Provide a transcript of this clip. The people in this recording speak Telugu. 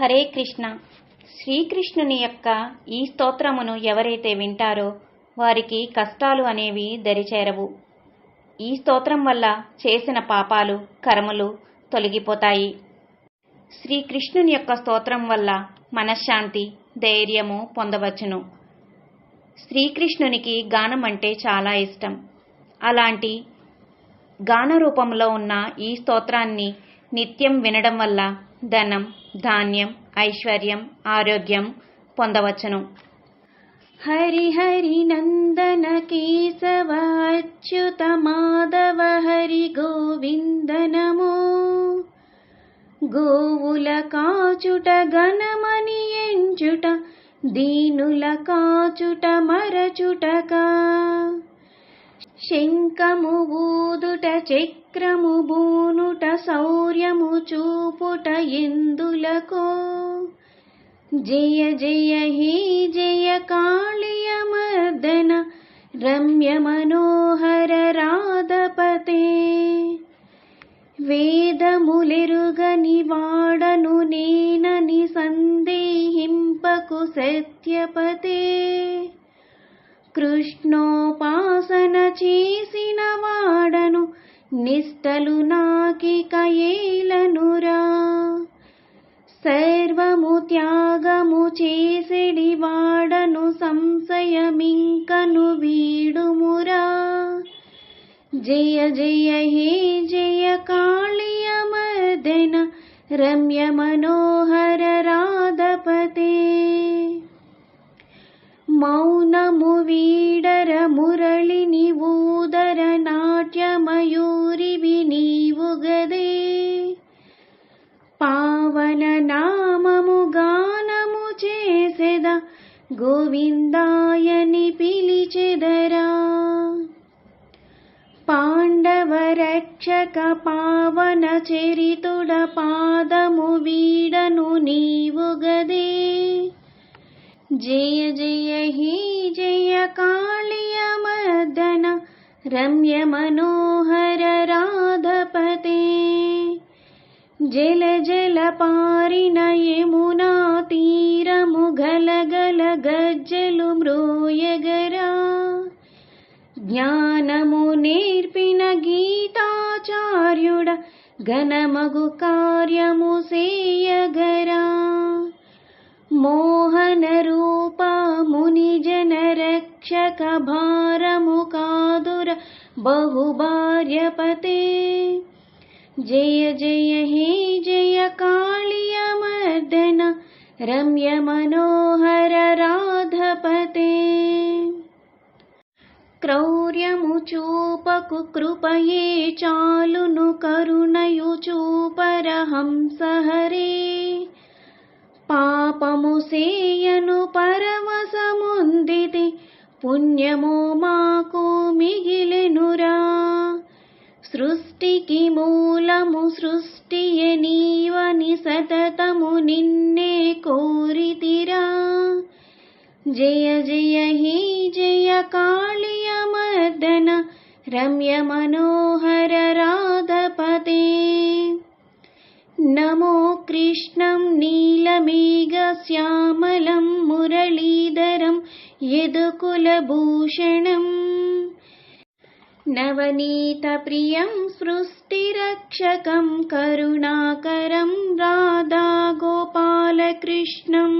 హరే కృష్ణ. శ్రీకృష్ణుని యొక్క ఈ స్తోత్రమును ఎవరైతే వింటారో వారికి కష్టాలు అనేవి దరిచేరవు. ఈ స్తోత్రం వల్ల చేసిన పాపాలు కర్మలు తొలగిపోతాయి. శ్రీకృష్ణుని యొక్క స్తోత్రం వల్ల మనశ్శాంతి ధైర్యము పొందవచ్చును. శ్రీకృష్ణునికి గానం అంటే చాలా ఇష్టం. అలాంటి గాన రూపంలో ఉన్న ఈ స్తోత్రాన్ని నిత్యం వినడం వల్ల ధనం ధాన్యం ఐశ్వర్యం ఆరోగ్యం పొందవచ్చును. హరి హరి నందన కేశవ అచ్యుత మాధవ హరి గోవింద నమో గోవుల కాచుట గణమని ఎంచుట దీనుల కాచుట మరచుటకా. శంఖము ఊదుట చక్రము బూనుట శౌర్యము చూపుట ఎందులకో? జయ జయ హే జయ కాళియ మర్దన రమ్య మనోహర రాధపతే. వేదములెరుగని వాడను నేనని సందేహింపకు సత్యపతే. కృష్ణోపాసన చేసిన వాడను నిష్టలు నాకిక ఏలనురా సర్వము త్యాగము చేసిడి వాడను సంశయమింకను వీడుమురా. జయ జయ హే జయ కాళియ మర్దన రమ్య మనోహర రా మౌనము వీడర మురళిని ఊదర నాట్యమయూరివి నీవు పావన నామము గానము చేసెద గోవిందాయని పిలిచెదరా. పాండవ రక్షక పావన చరితుడ పాదము వీడను నీవుగదే. जय जय ही जय काल्य मदन रम्य मनोहर राधपते। जल जल पारिणय मुनातीरमु गलगल गज्जलु मृयगरा ज्ञानमु नेर्पिण गीताचार्युड घनमगु कार्यमु सेयगरा। मोहन शकभारमुकादुर बहुभार्यपते जय जय हे जय काळियमर्दन रम्य मनोहर राधपते। क्रौर्यमुचूपकुकृपये चालुनु करुणयुचूपरहंसहरे पापमुसेय పుణ్యము మాకు మిగిలెనురా సృష్టికి మూలము సృష్టియ నీవని సతతము నిన్నే కోరితిరా జయ జయ హే జయ కాళియ మర్దన రమ్య మనోహర రాధపతే నమో కృష్ణం నీలమేఘశ్యామలం మురళీధరం यदुकुलभूषणम्। नवनीतप्रियं सृष्टिरक्षकं करुणाकरं राधा गोपालकृष्णम्